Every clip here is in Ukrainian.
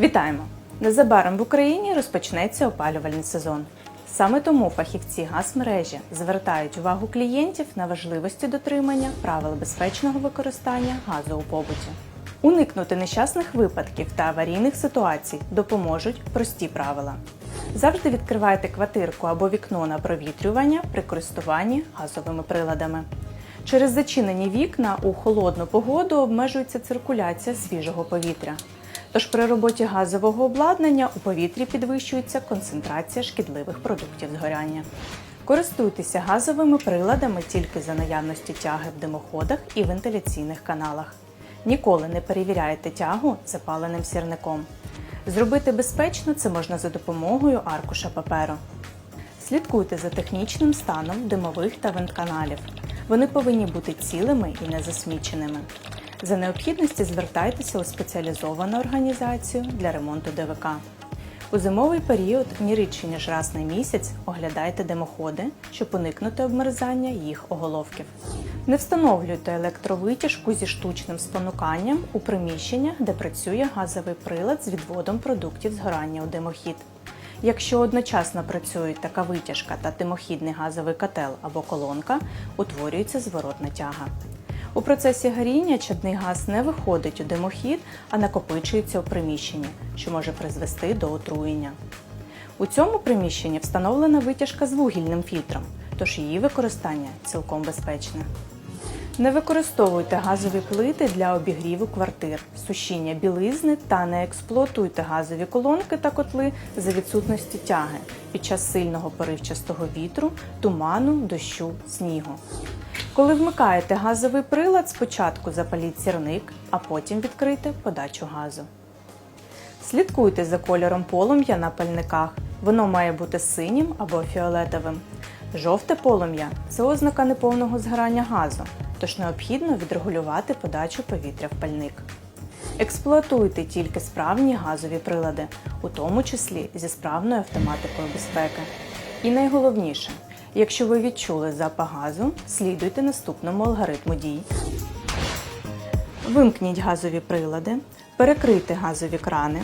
Вітаємо! Незабаром в Україні розпочнеться опалювальний сезон. Саме тому фахівці газмережі звертають увагу клієнтів на важливості дотримання правил безпечного використання газу у побуті. Уникнути нещасних випадків та аварійних ситуацій допоможуть прості правила. Завжди відкривайте квартирку або вікно на провітрювання при користуванні газовими приладами. Через зачинені вікна у холодну погоду обмежується циркуляція свіжого повітря. Тож при роботі газового обладнання у повітрі підвищується концентрація шкідливих продуктів згоряння. Користуйтеся газовими приладами тільки за наявності тяги в димоходах і вентиляційних каналах. Ніколи не перевіряйте тягу запаленим сірником. Зробити безпечно це можна за допомогою аркуша паперу. Слідкуйте за технічним станом димових та вентканалів. Вони повинні бути цілими і незасміченими. За необхідності звертайтеся у спеціалізовану організацію для ремонту ДВК. У зимовий період ні рідше ніж раз на місяць оглядайте димоходи, щоб уникнути обмерзання їх оголовків. Не встановлюйте електровитяжку зі штучним спонуканням у приміщеннях, де працює газовий прилад з відводом продуктів згорання у димохід. Якщо одночасно працюють така витяжка та димохідний газовий котел або колонка, утворюється зворотна тяга. У процесі горіння чадний газ не виходить у димохід, а накопичується у приміщенні, що може призвести до отруєння. У цьому приміщенні встановлена витяжка з вугільним фільтром, тож її використання цілком безпечне. Не використовуйте газові плити для обігріву квартир, сушіння білизни та не експлуатуйте газові колонки та котли за відсутності тяги під час сильного поривчастого вітру, туману, дощу, снігу. Коли вмикаєте газовий прилад, спочатку запаліть сірник, а потім відкрийте подачу газу. Слідкуйте за кольором полум'я на пальниках. Воно має бути синім або фіолетовим. Жовте полум'я це ознака неповного згорання газу, тож необхідно відрегулювати подачу повітря в пальник. Експлуатуйте тільки справні газові прилади, у тому числі зі справною автоматикою безпеки. І найголовніше, якщо ви відчули запах газу, слідуйте наступному алгоритму дій. Вимкніть газові прилади, перекрийте газові крани,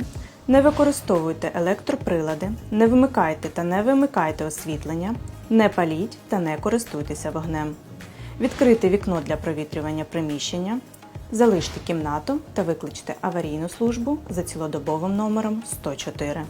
не використовуйте електроприлади, не вмикайте та не вимикайте освітлення, не паліть та не користуйтеся вогнем. Відкрити вікно для провітрювання приміщення, залиште кімнату та викличте аварійну службу за цілодобовим номером 104.